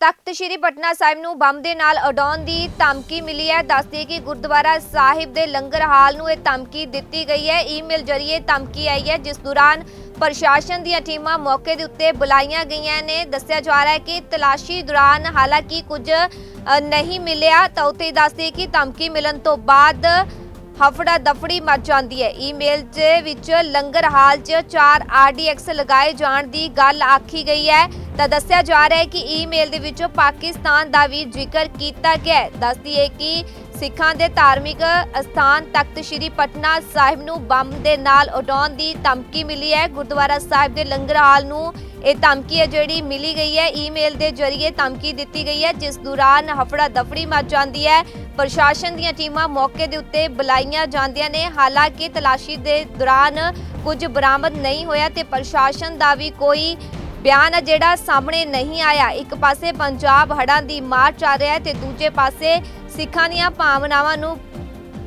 ਤਖਤ ਸ੍ਰੀ ਪਟਨਾ ਸਾਹਿਬ ਨੂੰ ਬੰਬ ਦੇ ਨਾਲ ਉਡਾਉਣ ਦੀ ਧਮਕੀ ਮਿਲੀ ਹੈ। ਦੱਸਦੀ ਕਿ ਗੁਰਦੁਆਰਾ ਸਾਹਿਬ ਦੇ ਲੰਗਰ ਹਾਲ ਨੂੰ ਇਹ ਧਮਕੀ ਦਿੱਤੀ ਗਈ ਹੈ। ਈਮੇਲ ਜਰੀਏ ਧਮਕੀ ਆਈ ਹੈ, ਜਿਸ ਦੌਰਾਨ ਪ੍ਰਸ਼ਾਸਨ ਦੀਆਂ ਟੀਮਾਂ ਮੌਕੇ ਦੇ ਉੱਤੇ ਬੁਲਾਈਆਂ ਗਈਆਂ ਨੇ। ਦੱਸਿਆ ਜਾ ਰਿਹਾ ਹੈ ਕਿ ਤਲਾਸ਼ੀ ਦੌਰਾਨ ਹਾਲਾਂਕਿ ਕੁਝ ਨਹੀਂ ਮਿਲਿਆ, ਤਾਂ ਉੱਥੇ ਦੱਸਦੀ ਕਿ ਧਮਕੀ ਮਿਲਣ ਤੋਂ ਬਾਅਦ ਹਫੜਾ ਦਫੜੀ ਮਚ ਜਾਂਦੀ ਹੈ। ਈਮੇਲ ਦੇ ਵਿੱਚ ਲੰਗਰ ਹਾਲ 'ਚ 4 ਆਰਡੀਐਕਸ ਲਗਾਏ ਜਾਣ ਦੀ ਗੱਲ ਆਖੀ ਗਈ ਹੈ। ਤਾਂ ਦੱਸਿਆ ਜਾ ਰਿਹਾ ਹੈ ਕਿ ਈਮੇਲ ਦੇ ਵਿੱਚ ਪਾਕਿਸਤਾਨ ਦਾ ਵੀ ਜ਼ਿਕਰ ਕੀਤਾ ਗਿਆ ਦੱਸਦੀ ਹੈ ਕਿ ਸਿੱਖਾਂ ਦੇ ਧਾਰਮਿਕ ਅਸਥਾਨ ਤਖਤ ਸ੍ਰੀ ਪਟਨਾ ਸਾਹਿਬ ਨੂੰ ਬੰਬ ਦੇ ਨਾਲ ਉਡਾਉਣ ਦੀ ਧਮਕੀ ਮਿਲੀ ਹੈ। ਗੁਰਦੁਆਰਾ ਸਾਹਿਬ ਦੇ ਲੰਗਰ ਹਾਲ ਨੂੰ ਇਹ ਧਮਕੀ ਹੈ ਜਿਹੜੀ ਮਿਲੀ ਗਈ ਹੈ। ਈਮੇਲ ਦੇ ਜ਼ਰੀਏ ਧਮਕੀ ਦਿੱਤੀ ਗਈ ਹੈ, ਜਿਸ ਦੌਰਾਨ ਹਫੜਾ ਦਫੜੀ ਮਚ ਜਾਂਦੀ ਹੈ। ਪ੍ਰਸ਼ਾਸਨ ਦੀਆਂ ਟੀਮਾਂ ਮੌਕੇ ਦੇ ਉੱਤੇ ਬੁਲਾਈਆਂ ਜਾਂਦੀਆਂ ਨੇ। ਹਾਲਾਂਕਿ ਤਲਾਸ਼ੀ ਦੇ ਦੌਰਾਨ ਕੁਝ ਬਰਾਮਦ ਨਹੀਂ ਹੋਇਆ ਤੇ ਪ੍ਰਸ਼ਾਸਨ ਦਾ ਵੀ ਕੋਈ ਬਿਆਨ ਹੈ ਜਿਹੜਾ ਸਾਹਮਣੇ ਨਹੀਂ ਆਇਆ। ਇੱਕ ਪਾਸੇ ਪੰਜਾਬ ਹੜ੍ਹਾਂ ਦੀ ਮਾਰ ਚੱਲ ਰਿਹਾ ਹੈ ਤੇ ਦੂਜੇ ਪਾਸੇ ਸਿੱਖਾਂ ਦੀਆਂ ਭਾਵਨਾਵਾਂ ਨੂੰ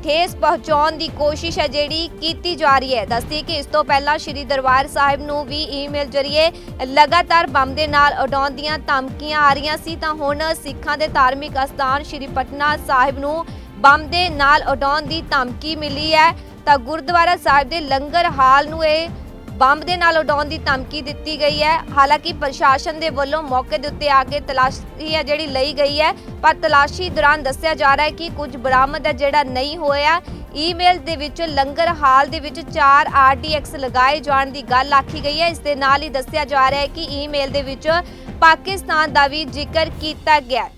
ਠੇਸ ਪਹੁੰਚਾਉਣ ਦੀ ਕੋਸ਼ਿਸ਼ ਹੈ ਜਿਹੜੀ ਕੀਤੀ ਜਾ ਰਹੀ ਹੈ। ਦੱਸਦੀ ਕਿ ਇਸ ਤੋਂ ਪਹਿਲਾਂ ਸ਼੍ਰੀ ਦਰਬਾਰ ਸਾਹਿਬ ਨੂੰ ਵੀ ਈਮੇਲ ਜਰੀਏ ਲਗਾਤਾਰ ਬੰਬ ਦੇ ਨਾਲ ਉਡਾਉਣ ਦੀਆਂ ਧਮਕੀਆਂ ਆ ਰਹੀਆਂ ਸੀ, ਤਾਂ ਹੁਣ ਸਿੱਖਾਂ ਦੇ ਧਾਰਮਿਕ ਅਸਥਾਨ ਸ਼੍ਰੀ ਪਟਨਾ ਸਾਹਿਬ ਨੂੰ ਬੰਬ ਦੇ ਨਾਲ ਉਡਾਉਣ ਦੀ ਧਮਕੀ ਮਿਲੀ ਹੈ। ਤਾਂ ਗੁਰਦੁਆਰਾ ਸਾਹਿਬ ਦੇ ਲੰਗਰ ਹਾਲ ਨੂੰ ਇਹ ਬੰਬ ਦੇ ਨਾਲ ਉਡਾਉਣ ਦੀ ਧਮਕੀ ਦਿੱਤੀ ਗਈ ਹੈ। ਹਾਲਾਂਕਿ ਪ੍ਰਸ਼ਾਸਨ ਦੇ ਵੱਲੋਂ ਮੌਕੇ ਦੇ ਉੱਤੇ ਆ ਕੇ ਤਲਾਸ਼ੀ ਹੈ ਜਿਹੜੀ ਲਈ ਗਈ ਹੈ। ਪਰ ਤਲਾਸ਼ੀ ਦੌਰਾਨ ਦੱਸਿਆ ਜਾ ਰਿਹਾ ਹੈ ਕਿ ਕੁਝ ਬਰਾਮਦ ਹੈ ਜਿਹੜਾ ਨਹੀਂ ਹੋਇਆ। ਈਮੇਲ ਦੇ ਵਿੱਚ ਲੰਗਰ ਹਾਲ ਦੇ ਵਿੱਚ 4 ਆਰਡੀਐਕਸ ਲਗਾਏ ਜਾਣ ਦੀ ਗੱਲ ਆਖੀ ਗਈ ਹੈ। ਇਸ ਦੇ ਨਾਲ ਹੀ ਦੱਸਿਆ ਜਾ ਰਿਹਾ ਹੈ ਕਿ ਈਮੇਲ ਦੇ ਵਿੱਚ ਪਾਕਿਸਤਾਨ ਦਾ ਵੀ ਜ਼ਿਕਰ ਕੀਤਾ ਗਿਆ